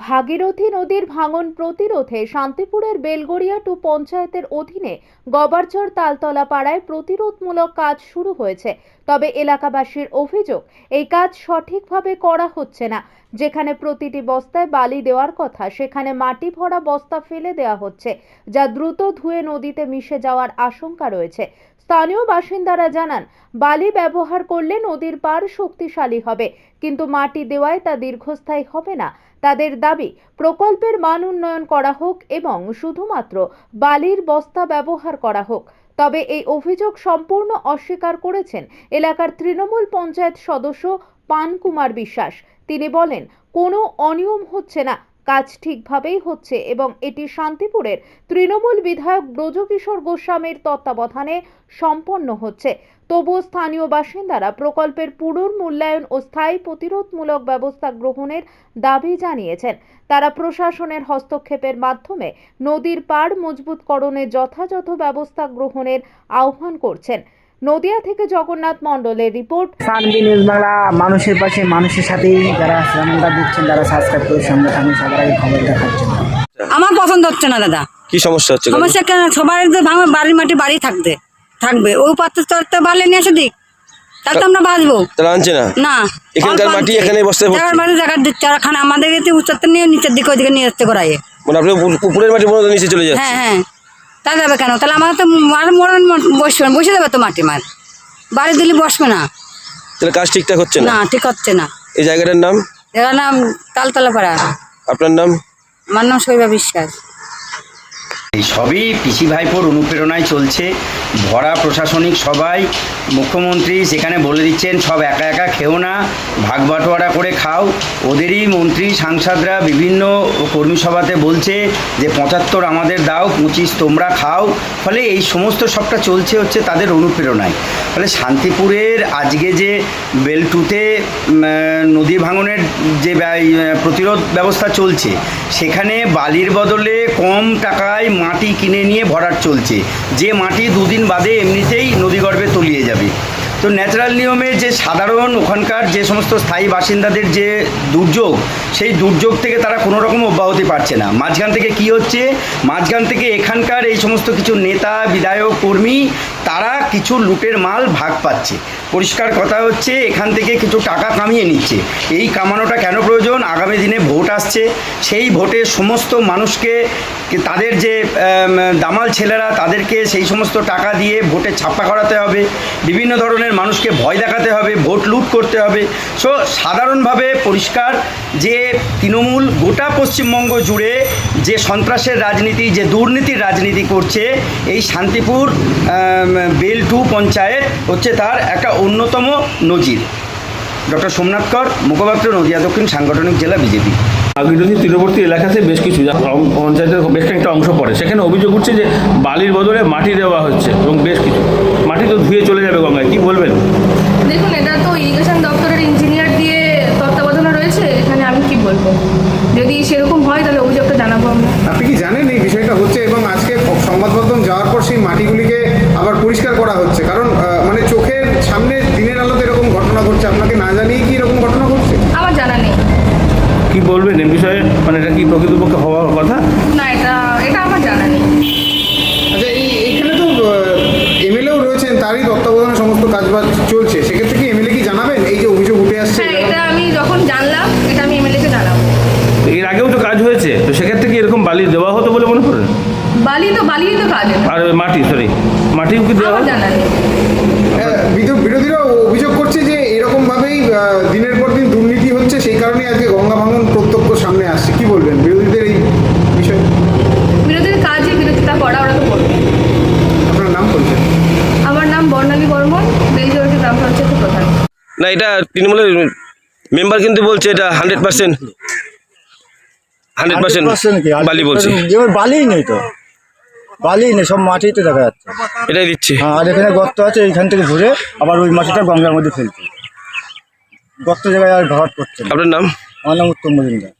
ভাগীরথী নদীর ভাঙন প্রতিরোধে শান্তিপুরের বেলগড়িয়া টু পঞ্চায়েতের অধীনে গবারচর তালতলা পাড়ায় প্রতিরোধমূলক কাজ শুরু হয়েছে। তবে এলাকাবাসীর অভিযোগ, এই কাজ সঠিকভাবে করা হচ্ছে না। যেখানে প্রতিটি বস্তায় বালি দেওয়ার কথা, সেখানে মাটি ভরা বস্তা ফেলে দেওয়া হচ্ছে, যা দ্রুত ধুয়ে নদীতে মিশে যাওয়ার আশঙ্কা রয়েছে। স্থানীয় বাসিন্দারা জানান, বালি ব্যবহার করলে নদীর পার শক্তিশালী হবে, কিন্তু মাটি দেওয়ায় তা দীর্ঘস্থায়ী হবে না। তাদের দাবি, প্রকল্পের মান উন্নয়ন করা হোক এবং শুধুমাত্র বালির বস্তা ব্যবহার করা হোক। তবে এই অভিযোগ সম্পূর্ণ অস্বীকার করেছেন এলাকার তৃণমূল পঞ্চায়েত সদস্য পানকুমার বিশ্বাস। তিনি বলেন, কোনো অনিয়ম হচ্ছে না, কাজ ঠিকভাবেই হচ্ছে এবং এটি শান্তিপুরের তৃণমূল বিধায়ক ব্রজকিশোর গোস্বামীর তত্ত্বাবধানে সম্পন্ন হচ্ছে। তবুও স্থানীয় বাসিন্দারা প্রকল্পের পুনর্মূল্যায়ন ও স্থায়ী প্রতিরোধমূলক ব্যবস্থা গ্রহণের দাবি জানিয়েছেন। তারা প্রশাসনের হস্তক্ষেপের মাধ্যমে নদীর পাড় মজবুতকরণে যথাযথ ব্যবস্থা গ্রহণের আহ্বান করছেন। নদিয়া থেকে জগন্নাথ মণ্ডলের রিপোর্ট। সানবি নিউজ বাংলা মানুষের পাশে মানুষের সাথেই যারা চ্যানেলটা দেখছেন যারা সাবস্ক্রাইব করে থাকুন সবার আগে খবর আমার পছন্দ হচ্ছে না দাদা। কি সমস্যা হচ্ছে সমস্যা কেন? সবার তো বাড়ির মাটি বাড়ি থাকতে থাকবে। ওই পাত্র চড়তে পারলে নিয়ে আসে দিক। তাহলে তো আমরা বাঁচবো। তারা আনছে না? না। এখানকার মাটি। এখানে ভর্তি। জায়গার মাটি জায়গা দিচ্ছে আর খানে আমাদের এতে উচ্চতে নিয়ে নিচের দিকে ওইদিকে নিয়ে আসতে করায় মানে আপনি মাটি নিচে চলে যাচ্ছে। হ্যাঁ হ্যাঁ। তা যাবে কেন? তাহলে আমার তো আর মরণ বসবে না, বসে যাবে তো মাটি মার। বাড়ি দিলে বসবে না। তাহলে কাজ ঠিকঠাক হচ্ছে না? না ঠিক হচ্ছে না। এই জায়গাটার নাম? এর নাম তালতলা পাড়া আপনার নাম? আমার নাম শৈবা বিশ্বাস। এই সবই পিসি ভাইপোর অনুপ্রেরণায় চলছে। ভরা প্রশাসনিক সবাই মুখ্যমন্ত্রী সেখানে বলে দিচ্ছেন, সব একা একা খেও না, ভাগ বাটোয়ারা করে খাও। ওদেরই মন্ত্রী, সাংসদরা বিভিন্ন কর্মী সভাতে বলছে যে, পঁচাত্তর আমাদের দাও, পঁচিশ তোমরা খাও। ফলে এই সমস্ত সবটা চলছে হচ্ছে তাদের অনুপ্রেরণায়। ফলে শান্তিপুরের আজকে যে বেলটুতে নদী ভাঙনের যে প্রতিরোধ ব্যবস্থা চলছে, সেখানে বালির বদলে কম টাকায় মাটি কিনে নিয়ে ভরাট চলছে। যে মাটি দুদিন বাদে এমনিতেই নদীগর্ভে তলিয়ে যাবে। তো ন্যাচারাল নিয়মে যে সাধারণ ওখানকার যে সমস্ত স্থায়ী বাসিন্দাদের যে দুর্যোগ, সেই দুর্যোগ থেকে তারা কোনো রকম অব্যাহতি পাচ্ছে না। মাঝখান থেকে কি হচ্ছে? মাঝখান থেকে এখানকার এই সমস্ত কিছু নেতা, বিধায়ক, কর্মী তারা কিছু লুটের মাল ভাগ পাচ্ছে। পরিষ্কার কথা হচ্ছে, এখান থেকে কিছু টাকা কামিয়ে নিচ্ছে। এই কামানোটা কেন প্রয়োজন? আগামী দিনে ভোট আসছে। সেই ভোটে সমস্ত মানুষকে, তাদের যে দামাল ছেলেরা, তাদেরকে সেই সমস্ত টাকা দিয়ে ভোটে ছাপ্পা করাতে হবে। বিভিন্ন ধরনের মানুষকে ভয় দেখাতে হবে, ভোট লুট করতে হবে। সো সাধারণভাবে পরিষ্কার যে তৃণমূল গোটা পশ্চিমবঙ্গ জুড়ে যে সন্ত্রাসের রাজনীতি যে দুর্নীতির রাজনীতি করছে এই শান্তিপুর আম, বেল টু পঞ্চায়েত হচ্ছে তার একটা অন্যতম নজির। ডক্টর সোমনাথ কর মুখপাত্র নদিয়া দক্ষিণ সাংগঠনিক জেলা বিজেপি। আগিরথী তীরবর্তী এলাকাতে বেশ কিছু পঞ্চায়েতের বেশ একটা অংশ পড়ে। সেখানে অভিযোগ উঠছে যে বালির বদলে মাটি দেওয়া হচ্ছে এবং বেশ কিছু। মাটি তো ধুয়ে চলে যাবে গঙ্গায় কি বলবেন দেখুন এটা তো ইরিগেশন দপ্তরের ইঞ্জিনিয়ার দিয়ে তত্ত্বাবধানে রয়েছে এখানে আমি কি বলব যদি সেরকম হয় তাহলে অভিযোগটা জানাব আমরা আপনি কি জানেন এই বিষয়টা হচ্ছে এবং আজকে সংবাদ মাধ্যম যাওয়ার পর সেই মাটিগুলিকে আবার পরিষ্কার করা হচ্ছে। কারণ মানে চোখের সামনে দিনের আলোতে এরকম ঘটনা ঘটছে। আপনাকে না জানিয়ে কি এরকম ঘটনা ঘটছে? আমার জানা নেই। কি বলবেন এ বিষয়ে? মানে এটা কি প্রকৃতপক্ষে হওয়ার কথা? না এটা এটা আমার জানা নেই। আচ্ছা এই এখানে তো এমএলএও রয়েছেন তারই তত্ত্বাবধানে সমস্ত কাজবাজ চলছে। সেক্ষেত্রে কি এমএলএ কি জানাবেন? এই যে অভিযোগ উঠে আসছে হ্যাঁ এটা আমি যখন জানলাম এটা আমি এমএলএকে জানাব। এর আগেও তো কাজ হয়েছে তো সেক্ষেত্রে কি এরকম বালি দেওয়া হতো বলে মনে করেন? বালি তো বালিই তো কাজ এটা। আর মাটি সরি মাটিও কি দেওয়া আমার হতো জানা নেই। হ্যাঁ, বিরোধীরা অভিযোগ করছে যে এরকমভাবেই আহ, দিনের পর দিন দুর্নীতি হচ্ছে সেই কারণেই আজকে গঙ্গা ভাঙন প্রত্যক্ষ সামনে আসছে। কি বলবেন বিরোধীদের এই বিষয়ে? বিরোধীর কাজই বিরোধিতা করা ওরা তো করবে আপনার নাম বলছেন আমার নাম বর্ণালী বর্মন বেলজোরটি গ্রাম পঞ্চায়েতের প্রধান। না এটা তৃণমূলের মেম্বার কিন্তু বলছে এটা হান্ড্রেড পার্সেন্ট হান্ড্রেড পার্সেন্ট বালি বলছে। এবার বালি নেই তো। বালি নেই সব মাটিতে দেখা যাচ্ছে। এটাই দিচ্ছি। হ্যাঁ আর এখানে গর্ত আছে এইখান থেকে ঘুরে আবার ওই মাটিটা গঙ্গার মধ্যে ফেলছে। গর্ত জায়গায় আর ভরাট করছে আপনার নাম? আমার নাম উত্তম মজুমদার।